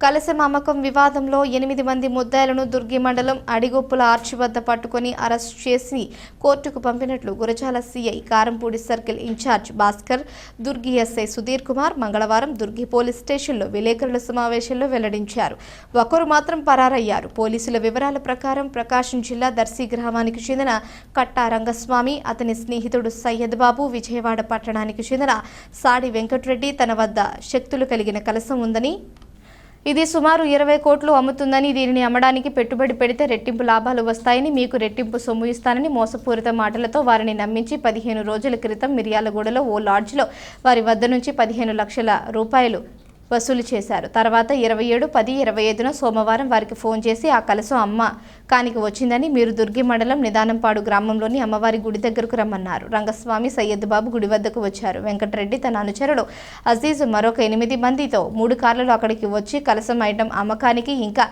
కలశ అమ్మకం వివాదంలో ఎనిమిది మంది ముద్దాయిలను దుర్గి మండలం అడిగొప్పుల ఆర్చి వద్ద పట్టుకొని అరెస్ట్ చేసి కోర్టుకు పంపినట్లు Gurazala CI Karampudi circle incharge Bhaskar Durgi SI Sudheer Kumar మంగళవారం దుర్గి పోలీస్ స్టేషన్లో విలేకరుల సమావేశంలో వెల్లడించారు. ఒకరు మాత్రం పరారయ్యారు. పోలీసుల వివరాల ప్రకారం ప్రకాశం జిల్లా దర్శి గ్రామానికి చెందిన కట్టా రంగస్వామి అతని స్నేహితుడు సయ్యద్ బాబు విజయవాడ పట్టణానికి చెందిన సాడి వెంకటరెడ్డి తన వద్ద శక్తులు కలిగిన కలసం ఉందని ఇది సుమారు ఇరవై కోట్లు అమ్ముతుందని దీనిని అమ్మడానికి పెట్టుబడి పెడితే రెట్టింపు లాభాలు వస్తాయని మీకు రెట్టింపు సొమ్ము ఇస్తానని మోసపూరిత మాటలతో వారిని నమ్మించి పదిహేను రోజుల క్రితం మిర్యాలగూడలో ఓ లాడ్జ్లో వారి వద్ద నుంచి పదిహేను లక్షల రూపాయలు వసూలు చేశారు. తర్వాత ఇరవై ఏడు పది ఇరవై ఐదున సోమవారం వారికి ఫోన్ చేసి ఆ కలసం అమ్మ కానికి వచ్చిందని మీరు దుర్గి మండలం నిదానంపాడు గ్రామంలోని అమ్మవారి గుడి దగ్గరకు రమ్మన్నారు. రంగస్వామి సయ్యద్ బాబు గుడి వద్దకు వచ్చారు. వెంకటరెడ్డి తన అనుచరుడు అజీజ్ మరొక ఎనిమిది మందితో మూడు కార్లలో అక్కడికి వచ్చి కలసం ఐటమ్ అమ్మకానికి ఇంకా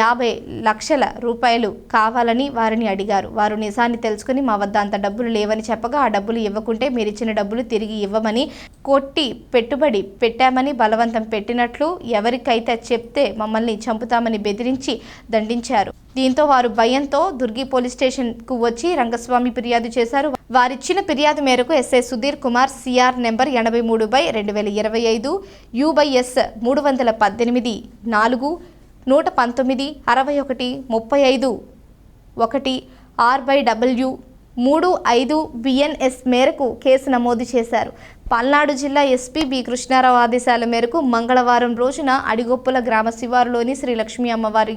యాభై లక్షల రూపాయలు కావాలని వారిని అడిగారు. వారు నిజాన్ని తెలుసుకుని మా వద్ద అంత డబ్బులు లేవని చెప్పగా ఆ డబ్బులు ఇవ్వకుంటే మీరు ఇచ్చిన డబ్బులు తిరిగి ఇవ్వమని కొట్టి పెట్టుబడి పెట్టామని బలవంతం పెట్టినట్లు ఎవరికైతే చెప్తే మమ్మల్ని చంపుతామని బెదిరించి దండించారు. దీంతో వారు భయంతో దుర్గి పోలీస్ స్టేషన్కు వచ్చి రంగస్వామి ఫిర్యాదు చేశారు. వారిచ్చిన ఫిర్యాదు మేరకు SI Sudheer Kumar CR number ఎనభై మూడు బై రెండు వేల ఇరవై ఐదు యూ మూడు వందల పద్దెనిమిది నాలుగు నూట పంతొమ్మిది అరవై ఒకటి ముప్పై ఐదు ఒకటి ఆర్ బై డబ్ల్యూ మూడు ఐదు బిఎన్ఎస్ మేరకు కేసు నమోదు చేశారు. పల్నాడు జిల్లా ఎస్పీ బి కృష్ణారావు ఆదేశాల మేరకు మంగళవారం రోజున అడిగొప్పుల గ్రామ శివారులోని శ్రీ లక్ష్మీ అమ్మవారి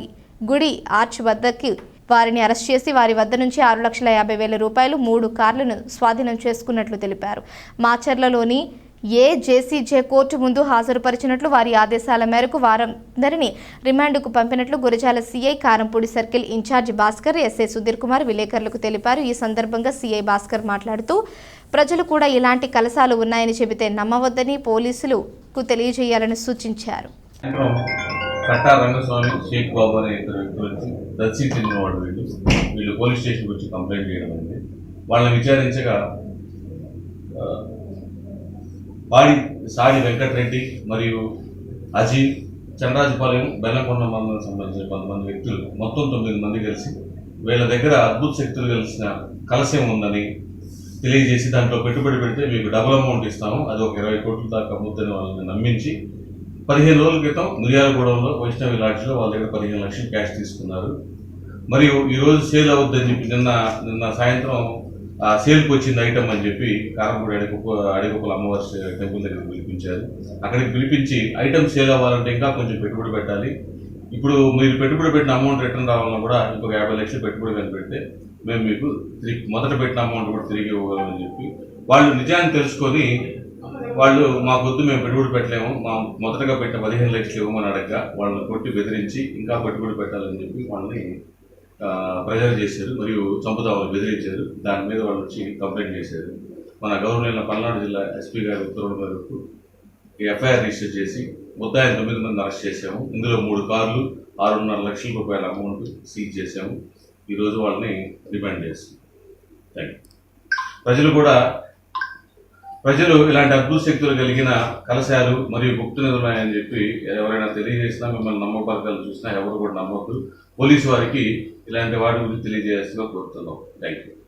గుడి ఆర్చ్ వద్దకి వారిని అరెస్ట్ చేసి వారి వద్ద నుంచి ఆరు లక్షల యాభై వేల రూపాయలు మూడు కార్లను స్వాధీనం చేసుకున్నట్లు తెలిపారు. మాచర్లలోని ఏ జేసీజే కోర్టు ముందు హాజరుపరిచినట్లు వారి ఆదేశాల మేరకు వారందరినీ రిమాండ్కు పంపినట్లు Gurazala CI Karampudi circle incharge Bhaskar SI Sudheer Kumar విలేకరులకు తెలిపారు. ఈ సందర్భంగా సీఐ భాస్కర్ మాట్లాడుతూ ప్రజలు కూడా ఇలాంటి కలసాలు ఉన్నాయని చెబితే నమ్మవద్దని పోలీసులకు తెలియజేయాలని సూచించారు. కట్టా రంగస్వామి షేక్ బాబు అనే వాళ్ళు వీళ్ళు. వీళ్ళు పోలీస్ స్టేషన్కి వచ్చి కంప్లైంట్ చేయడం వాళ్ళని విచారించగా బాడి సాడి వెంకటరెడ్డి మరియు అజీమ్ చంద్రాజపాలెం బెల్లంకొండ మండలం సంబంధించిన కొంతమంది వ్యక్తులు మొత్తం తొమ్మిది మంది కలిసి వీళ్ళ దగ్గర అద్భుత శక్తులు కలిసిన కలశం ఉందని తెలియజేసి దాంట్లో పెట్టుబడి పెడితే మీకు డబుల్ అమౌంట్ ఇస్తాము. అది ఒక ఇరవై కోట్ల దాకా అమ్ముతుందని వాళ్ళని నమ్మించి పదిహేను రోజుల క్రితం మిర్యాలగూడెంలో వైష్ణవి లాడ్జ్లో వాళ్ళ దగ్గర పదిహేను లక్షలు క్యాష్ తీసుకున్నారు. మరియు ఈ రోజు సేల్ అవుద్దని చెప్పి నిన్న నిన్న సాయంత్రం సేల్కి వచ్చింది ఐటమ్ అని చెప్పి కారంపూడి అడిగొప్ప అడిగొప్పల అమ్మవారి టెంపుల్ దగ్గర పిలిపించారు. అక్కడికి పిలిపించి ఐటమ్ సేల్ అవ్వాలంటే ఇంకా కొంచెం పెట్టుబడి పెట్టాలి. ఇప్పుడు మీరు పెట్టుబడి పెట్టిన అమౌంట్ రిటర్న్ రావాలన్నా కూడా ఇంకొక యాభై లక్షలు పెట్టుబడి కనిపెడితే మేము మీకు తిరిగి మొదట పెట్టిన అమౌంట్ కూడా తిరిగి ఇవ్వగలమని చెప్పి వాళ్ళు నిజాన్ని తెలుసుకొని వాళ్ళు మా కొద్దు మేము పెట్టుబడి పెట్టలేము. మా మొదటగా పెట్టిన పదిహేను లక్షలు ఇవ్వమని అడగగా వాళ్ళని కొట్టి బెదిరించి ఇంకా పెట్టుబడి పెట్టాలని చెప్పి వాళ్ళని ప్రెజర్ చేశారు మరియు చంపుదామని బెదిరించారు. దాని మీద వాళ్ళు వచ్చి కంప్లైంట్ చేశారు. మన గవర్నమెంట్ పల్నాడు జిల్లా ఎస్పీ గారి ఉత్తర్వుల మేరకు ఈ ఎఫ్ఐఆర్ రిజిస్టర్ చేసి ముద్దాయిలు తొమ్మిది మంది అరెస్ట్ చేశాము. ఇందులో మూడు కార్లు ఆరున్నర లక్షల రూపాయల అమౌంట్ సీజ్ చేశాము. ఈరోజు వాళ్ళని రిమాండ్ చేస్తాం. థ్యాంక్ యూ ప్రజలు కూడా ప్రజలు ఇలాంటి అద్భుత శక్తులు కలిగిన కలశాలు మరియు గుప్త నిధులున్నాయని చెప్పి ఎవరైనా తెలియజేసినా మిమ్మల్ని నమ్మకాలు చూసినా ఎవరు కూడా నమ్మొద్దు. పోలీసు వారికి ఇలాంటి వాటి గురించి తెలియజేయాల్సిందిగా కోరుతున్నాం. Thank you